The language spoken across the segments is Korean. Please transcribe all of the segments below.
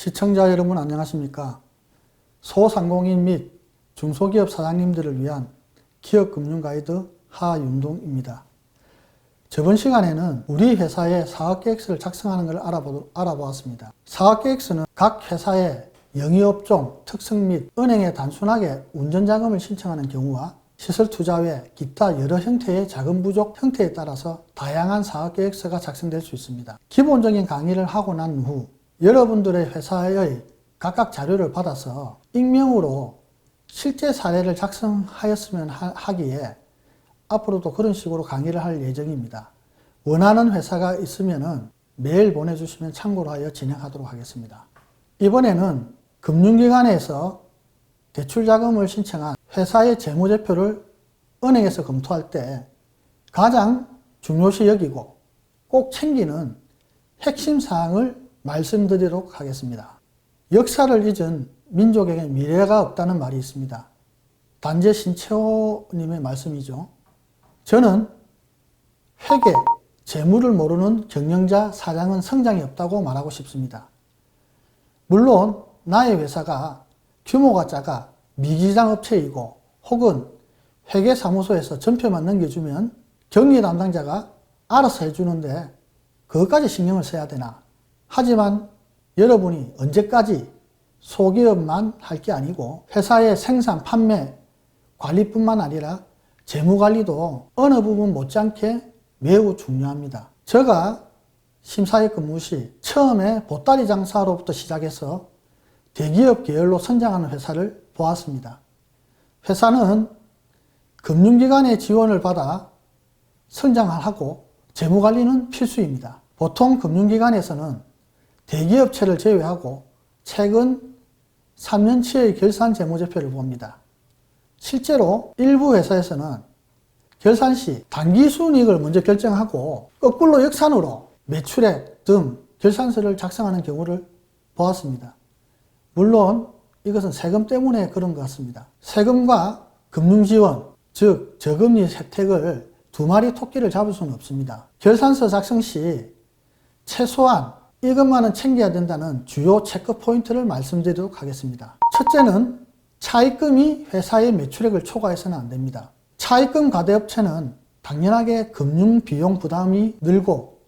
시청자 여러분 안녕하십니까? 소상공인 및 중소기업 사장님들을 위한 기업금융 가이드 하윤동입니다. 저번 시간에는 우리 회사의 사업계획서를 작성하는 걸 알아보, 알아보았습니다. 사업계획서는 각 회사의 영위업종, 특성 및 은행에 단순하게 운전자금을 신청하는 경우와 시설 투자 외 기타 여러 형태의 자금 부족 형태에 따라서 다양한 사업 계획서가 작성될 수 있습니다. 기본적인 강의를 하고 난 후 여러분들의 회사의 각각 자료를 받아서 익명으로 실제 사례를 작성하였으면 하- 하기에 앞으로도 그런 식으로 강의를 할 예정입니다. 원하는 회사가 있으면 메일 보내주시면 참고로 하여 진행하도록 하겠습니다. 이번에는 금융기관에서 대출자금을 신청한 회사의 재무제표를 은행에서 검토할 때 가장 중요시 여기고 꼭 챙기는 핵심 사항을 말씀드리도록 하겠습니다. 역사를 잊은 민족에게 미래가 없다는 말이 있습니다. 단재 신채호님의 말씀이죠. 저는 회계, 재무를 모르는 경영자, 사장은 성장이 없다고 말하고 싶습니다. 물론 나의 회사가 규모가 작아 미기장 업체이고 혹은 회계사무소에서 전표만 넘겨주면 경리 담당자가 알아서 해주는데 그것까지 신경을 써야 되나. 하지만 여러분이 언제까지 소기업만 할 게 아니고 회사의 생산, 판매, 관리뿐만 아니라 재무관리도 어느 부분 못지않게 매우 중요합니다. 제가 심사에 근무 시 처음에 보따리 장사로부터 시작해서 대기업 계열로 성장하는 회사를 보았습니다. 회사는 금융기관의 지원을 받아 성장하고 재무관리는 필수입니다. 보통 금융기관에서는 대기업체를 제외하고 최근 3년치의 결산 재무제표를 봅니다. 실제로 일부 회사에서는 결산 시 단기 순이익을 먼저 결정하고 거꾸로 역산으로 매출액 등 결산서를 작성하는 경우를 보았습니다. 물론 이것은 세금 때문에 그런 것 같습니다. 세금과 금융지원, 즉 저금리 혜택을 두 마리 토끼를 잡을 수는 없습니다. 결산서 작성 시 최소한 이것만은 챙겨야 된다는 주요 체크 포인트를 말씀드리도록 하겠습니다. 첫째는 차입금이 회사의 매출액을 초과해서는 안 됩니다. 차입금 가대업체는 당연하게 금융 비용 부담이 늘고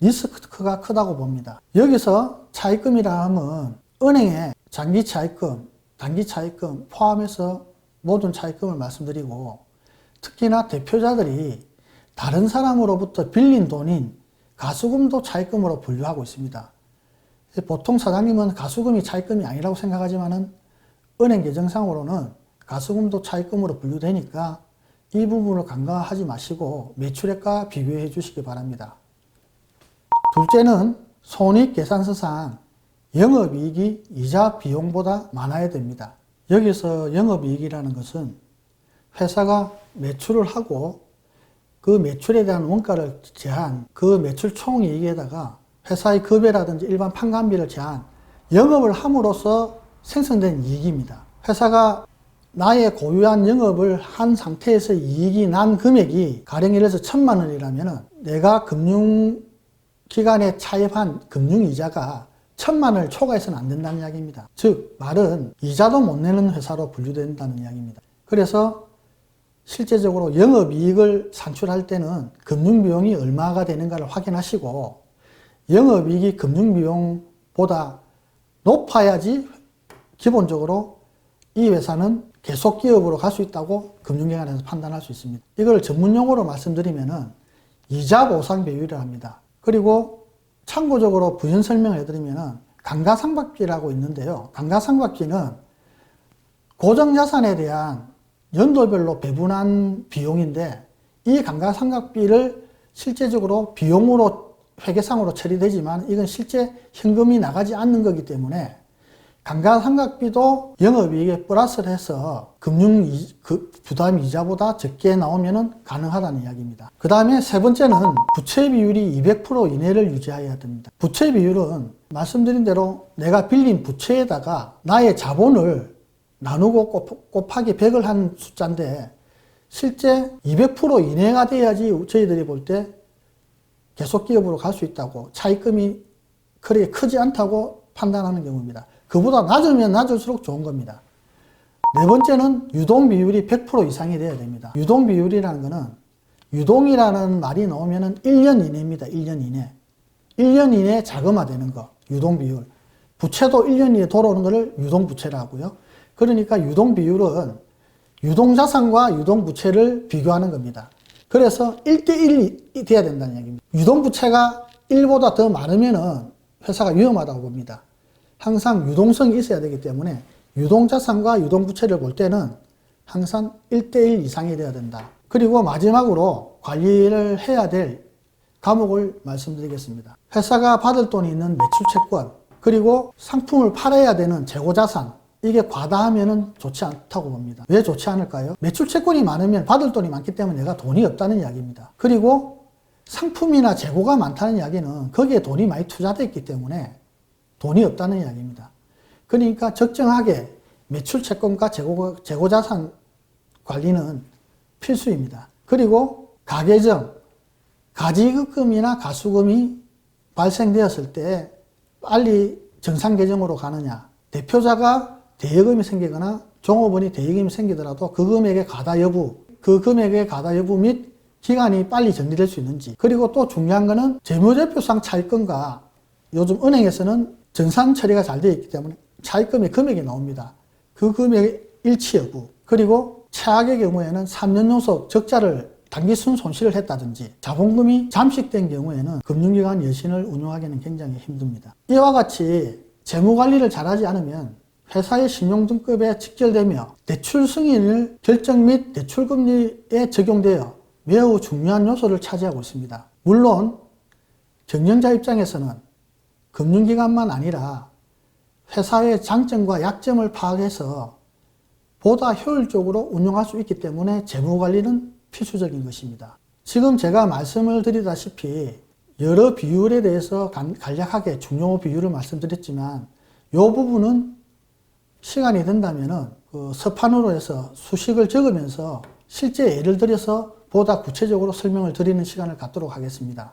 리스크가 크다고 봅니다. 여기서 차입금이라 하면 은행에 장기 차입금, 단기 차입금 포함해서 모든 차입금을 말씀드리고 특히나 대표자들이 다른 사람으로부터 빌린 돈인 가수금도 차입금으로 분류하고 있습니다. 보통 사장님은 가수금이 차입금이 아니라고 생각하지만은 은행 계정상으로는 가수금도 차입금으로 분류되니까 이 부분을 간과하지 마시고 매출액과 비교해 주시기 바랍니다. 둘째는 손익계산서상 영업이익이 이자 비용보다 많아야 됩니다. 여기서 영업이익이라는 것은 회사가 매출을 하고 그 매출에 대한 원가를 제한, 그 매출 총이익에다가 회사의 급여라든지 일반 판관비를 제한, 영업을 함으로써 생성된 이익입니다. 회사가 나의 고유한 영업을 한 상태에서 이익이 난 금액이 가령 예를 들어서 천만 원이라면 내가 금융기관에 차입한 금융이자가 천만 원을 초과해서는 안 된다는 이야기입니다. 즉 말은 이자도 못 내는 회사로 분류된다는 이야기입니다. 그래서 실제적으로 영업이익을 산출할 때는 금융비용이 얼마가 되는가를 확인하시고 영업이익이 금융비용보다 높아야지 기본적으로 이 회사는 계속 기업으로 갈 수 있다고 금융기관에서 판단할 수 있습니다. 이걸 전문용어로 말씀드리면은 이자 보상 비율이라 합니다. 그리고 참고적으로 부연 설명을 해드리면은 감가상각비라고 있는데요. 감가상각비는 고정 자산에 대한 연도별로 배분한 비용인데 이 감가상각비를 실제적으로 비용으로 회계상으로 처리되지만 이건 실제 현금이 나가지 않는 거기 때문에 감가상각비도 영업이익에 플러스를 해서 금융 이, 그 부담 이자보다 적게 나오면 가능하다는 이야기입니다. 그 다음에 세 번째는 부채 비율이 200% 이내를 유지해야 됩니다. 부채 비율은 말씀드린 대로 내가 빌린 부채에다가 나의 자본을 나누고 곱, 곱하기 100을 한 숫자인데 실제 200% 이내가 돼야지 저희들이 볼 때 계속 기업으로 갈 수 있다고 차입금이 그렇게 크지 않다고 판단하는 경우입니다. 그보다 낮으면 낮을수록 좋은 겁니다. 네 번째는 유동 비율이 100% 이상이 돼야 됩니다. 유동 비율이라는 것은 유동이라는 말이 나오면은 1년 이내입니다. 1년 이내. 1년 이내에 자금화되는 거. 유동 비율. 부채도 1년 이내에 돌아오는 것을 유동 부채라고요. 그러니까 유동 비율은 유동 자산과 유동 부채를 비교하는 겁니다. 그래서 1대1이 돼야 된다는 얘기입니다. 유동 부채가 1보다 더 많으면은 회사가 위험하다고 봅니다. 항상 유동성이 있어야 되기 때문에 유동 자산과 유동 부채를 볼 때는 항상 1대1 이상이 돼야 된다. 그리고 마지막으로 관리를 해야 될 과목을 말씀드리겠습니다. 회사가 받을 돈이 있는 매출 채권, 그리고 상품을 팔아야 되는 재고 자산, 이게 과다하면 좋지 않다고 봅니다. 왜 좋지 않을까요? 매출 채권이 많으면 받을 돈이 많기 때문에 내가 돈이 없다는 이야기입니다. 그리고 상품이나 재고가 많다는 이야기는 거기에 돈이 많이 투자되어 있기 때문에 돈이 없다는 이야기입니다. 그러니까 적정하게 매출 채권과 재고, 재고 자산 관리는 필수입니다. 그리고 가계정, 가지급금이나 가수금이 발생되었을 때 빨리 정상 계정으로 가느냐, 대표자가 대여금이 생기거나 종업원이 대여금이 생기더라도 그 금액의 가다 여부, 그 금액의 가다 여부 및 기간이 빨리 정리될 수 있는지, 그리고 또 중요한 거는 재무제표상 차입금과 요즘 은행에서는 정산 처리가 잘 되어 있기 때문에 차입금의 금액이 나옵니다. 그 금액의 일치 여부, 그리고 최악의 경우에는 3년 연속 적자를 단기순 손실을 했다든지 자본금이 잠식된 경우에는 금융기관 여신을 운영하기는 굉장히 힘듭니다. 이와 같이 재무관리를 잘하지 않으면 회사의 신용등급에 직결되며 대출 승인을 결정 및 대출금리에 적용되어 매우 중요한 요소를 차지하고 있습니다. 물론 경영자 입장에서는 금융기관만 아니라 회사의 장점과 약점을 파악해서 보다 효율적으로 운영할 수 있기 때문에 재무관리는 필수적인 것입니다. 지금 제가 말씀을 드리다시피 여러 비율에 대해서 간략하게 중요 비율을 말씀드렸지만 이 부분은 시간이 된다면 그 서판으로 해서 수식을 적으면서 실제 예를 들어서 보다 구체적으로 설명을 드리는 시간을 갖도록 하겠습니다.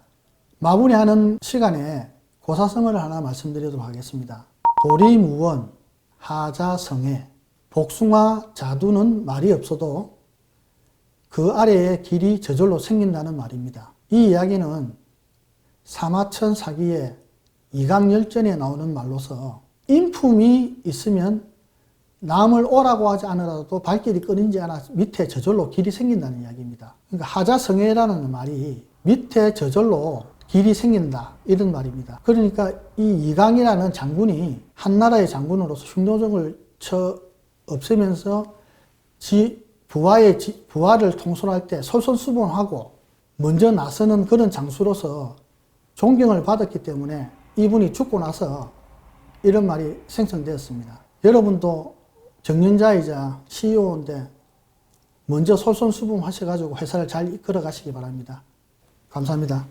마무리하는 시간에 고사성어를 하나 말씀드리도록 하겠습니다. 도리무원, 하자성애, 복숭아 자두는 말이 없어도 그 아래에 길이 저절로 생긴다는 말입니다. 이 이야기는 사마천 사기의 이강열전에 나오는 말로서 인품이 있으면 남을 오라고 하지 않으라도 발길이 끊이지 않아 밑에 저절로 길이 생긴다는 이야기입니다. 그러니까 하자성애라는 말이 밑에 저절로 길이 생긴다 이런 말입니다. 그러니까 이 이강이라는 장군이 한 나라의 장군으로서 흉노정을 쳐 없애면서 지 부하의 지, 부하를 통솔할 때 솔선수범하고 먼저 나서는 그런 장수로서 존경을 받았기 때문에 이분이 죽고 나서 이런 말이 생성되었습니다. 여러분도 정년자이자 CEO인데 먼저 솔선수범 하셔가지고 회사를 잘 이끌어 가시기 바랍니다. 감사합니다.